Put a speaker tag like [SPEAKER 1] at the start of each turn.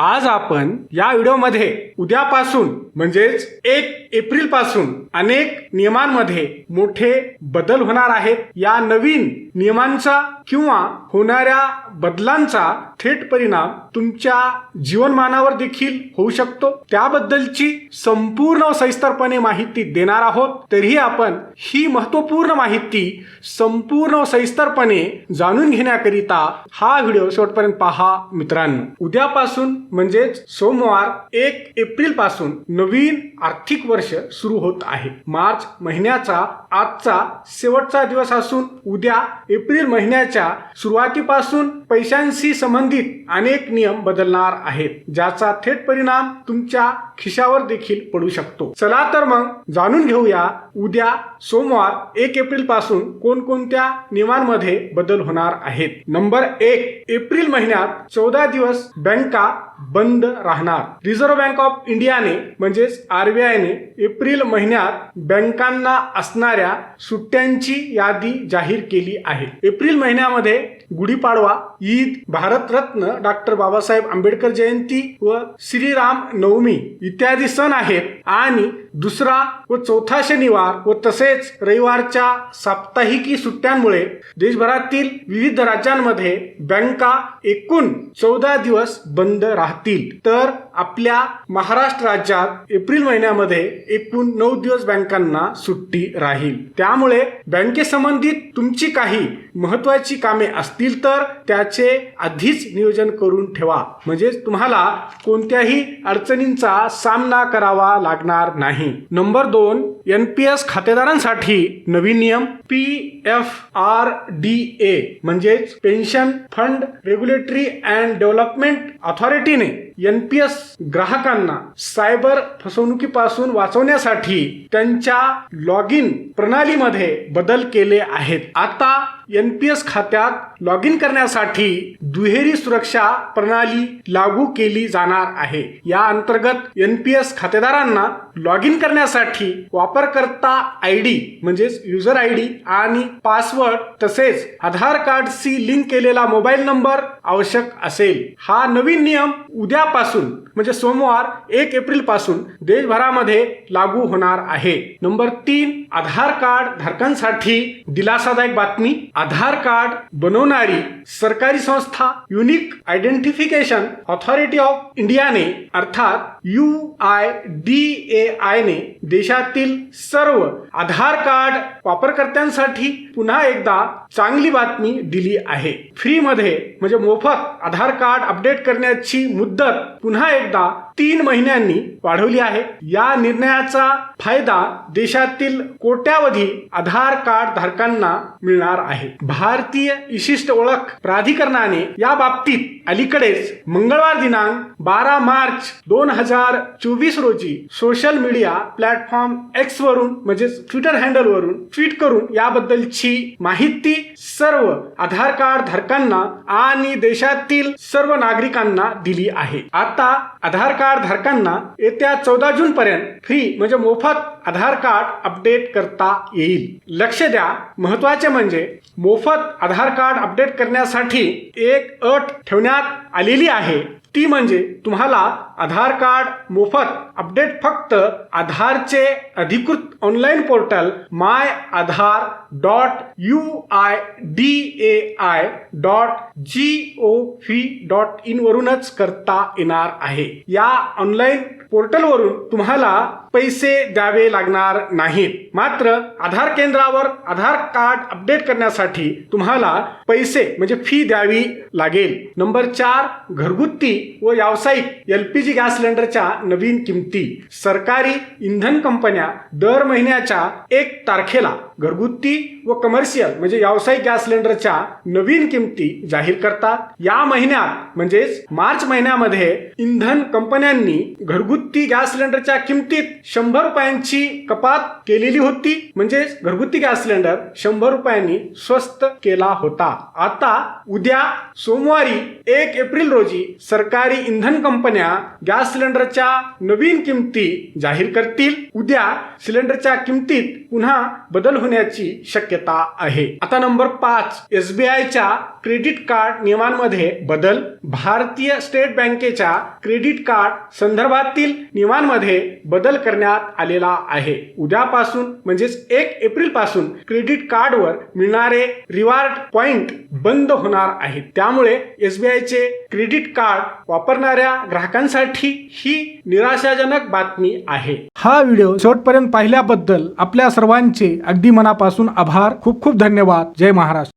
[SPEAKER 1] आज आपण या व्हिडिओमध्ये उद्यापासून म्हणजेच एक एप्रिलपासून अनेक नियमांमध्ये मोठे बदल होणार आहेत. या नवीन नियमांचा किंवा होणाऱ्या बदलांचा थेट परिणाम तुमच्या जीवनमानावर देखील होऊ शकतो. त्याबद्दलची संपूर्ण सविस्तरपणे माहिती देणार आहोत. तरीही आपण ही महत्त्वपूर्ण माहिती संपूर्ण सविस्तरपणे जाणून घेण्याकरिता हा व्हिडिओ शेवटपर्यंत पहा मित्रांनो. उद्यापासून म्हणजेच सोमवार एक एप्रिलपासून नवीन आर्थिक वर्ष सुरू होत आहे. मार्च महिन्याचा आजचा शेवटचा दिवस असून उद्या एप्रिल महिन्याच्या सुरुवातीपासून पैशांशी संबंधित अनेक नियम बदलणार आहेत ज्याचा थेट परिणाम तुमच्या खिशावर देखील पडू शकतो. चला तर मग जाणून घेऊया उद्या सोमवार एक एप्रिलपासून कोणकोणत्या नियमांमध्ये बदल होणार आहेत. नंबर एक एप्रिल महिन्यात चौदा दिवस बँका बंद राहणार. रिझर्व्ह बँक ऑफ इंडियाने म्हणजेच आरबीआयने एप्रिल महिन्यात बँकांना असणाऱ्या सुट्ट्यांची यादी जाहीर केली आहे. एप्रिल महिन्यामध्ये गुढीपाडवा ईद भारतरत्न डॉक्टर बाबासाहेब आंबेडकर जयंती व श्रीराम नवमी इत्यादी सण आहेत. आणि दुसरा व चौथा शनिवार व तसेच रविवारच्या साप्ताहिकी सुट्ट्यांमुळे देशभरातील विविध राज्यांमध्ये बँका एकूण चौदा दिवस बंद राहतील. तर आपल्या महाराष्ट्र राज्यात एप्रिल महिन्यामध्ये एकूण नऊ दिवस बँकांना सुट्टी राहील. त्यामुळे बँकेसंबंधित तुमची काही महत्वाची कामे असतील तर त्याचे आधीच नियोजन करून ठेवा. म्हणजेच तुम्हाला कोणत्याही अडचणींचा सामना करावा लागणार नाही. नंबर दोन एन पी एस खातेदारांसाठी नवीन नियम P F R D A म्हणजेच pension fund regulatory and development अथॉरिटीने N P S ग्राहकांना सायबर फसवणुकीपासून वाचवण्यासाठी त्यांच्या लॉग इन प्रणालीमध्ये बदल केले आहेत. आता एन पी एस खात्यात लॉग इन करण्यासाठी दुहेरी सुरक्षा प्रणाली लागू केली जाणार आहे. या अंतर्गत एन पी एस खातेदारांना लॉग इन करण्यासाठी वापरकर्ता आय डी म्हणजेच युजर आय डी आणि पासवर्ड तसेच आधार कार्डशी लिंक केलेला मोबाईल नंबर आवश्यक असेल. हा नवीन नियम उद्यापासून म्हणजे सोमवार एक एप्रिलपासून देशभरामध्ये लागू होणार आहे. नंबर तीन आधार कार्ड धारकांसाठी दिलासादायक बातमी आधार कार्ड बनवणारी सरकारी संस्था युनिक आयडेंटिफिकेशन ऑथॉरिटी ऑफ इंडियाने अर्थात U I D A I ने देशातील सर्व आधार कार्ड वापरकर्त्यांसाठी पुन्हा एकदा चांगली बातमी दिली आहे. फ्री मध्ये म्हणजे मोफत आधार कार्ड अपडेट करण्याची मुदत पुन्हा एकदा तीन महिन्यांनी वाढवली आहे. या निर्णयाचा फायदा देशातील कोट्यावधी आधार कार्ड धारकांना मिळणार आहे. भारतीय विशिष्ट ओळख प्राधिकरणाने या बाबतीत अलीकडेच मंगळवार दिनांक बारा मार्च दोन हजार चोवीस रोजी सोशल मीडिया प्लॅटफॉर्म एक्स वरून म्हणजेच ट्विटर हँडल वरून ट्विट करून याबद्दलची माहिती सर्व आधार कार्ड धारकांना आणि देशातील सर्व नागरिकांना दिली आहे. आता आधार कार्ड धारकांना येत्या चौदा जून पर्यंत फ्री म्हणजे मोफत आधार कार्ड अपडेट करता येईल. लक्ष द्या. महत्त्वाचे म्हणजे मोफत आधार कार्ड अपडेट करण्यासाठी एक अट ठेवण्यात आलेली आहे. ती म्हणजे तुम्हाला आधार कार्ड मोफत अपडेट फक्त आधारचे अधिकृत online portal my Aadhaar dot U I D A I dot G O V dot in वरूनच करता येणार आहे. या ऑनलाईन पोर्टलवरून तुम्हाला पैसे द्यावे लागणार नाहीत. मात्र आधार केंद्रावर आधार कार्ड अपडेट करण्यासाठी तुम्हाला पैसे म्हणजे फी द्यावी लागेल. नंबर चार घरगुती व व्यावसायिक एल पी जी गॅस सिलेंडरच्या नवीन किमती. सरकारी इंधन कंपन्या दर महिन्याच्या एक तारखेला घरगुती व कमर्शियल म्हणजे व्यावसायिक गॅस सिलेंडरच्या नवीन किमती जाहीर करतात. या महिन्यात म्हणजेच मार्च महिन्यामध्ये इंधन कंपन्यांनी घरगुती गॅस सिलेंडरच्या किमतीत शंभर रुपयांची कपात केलेली होती. म्हणजेच घरगुती गॅस सिलेंडर शंभर रुपयांनी स्वस्त केला होता. आता उद्या सोमवारी एक एप्रिल रोजी सरकारी इंधन कंपन्या गॅस सिलेंडरच्या नवीन किमती जाहीर करतील. उद्या सिलेंडरच्या किमतीत पुन्हा बदल होण्याची शक्यता आहे. आता नंबर पाच एसबीआयच्या क्रेडिट कार्ड नियमांमध्ये बदल. भारतीय स्टेट बँकेच्या क्रेडिट कार्ड संदर्भातील नियमांमध्ये बदल करण्यात आलेला आहे. उद्यापासून म्हणजेच एक एप्रिलपासून क्रेडिट कार्डवर मिळणारे रिवार्ड पॉइंट बंद होणार आहेत. त्यामुळे एसबीआयचे क्रेडिट कार्ड वापरणाऱ्या ग्राहकांसाठी ही निराशाजनक बातमी आहे. हा व्हिडिओ शेवटपर्यंत पाहिल्याबद्दल आपल्या सर्वांचे अगदी मनापासून आभार. खूप खूप धन्यवाद. जय महाराष्ट्र.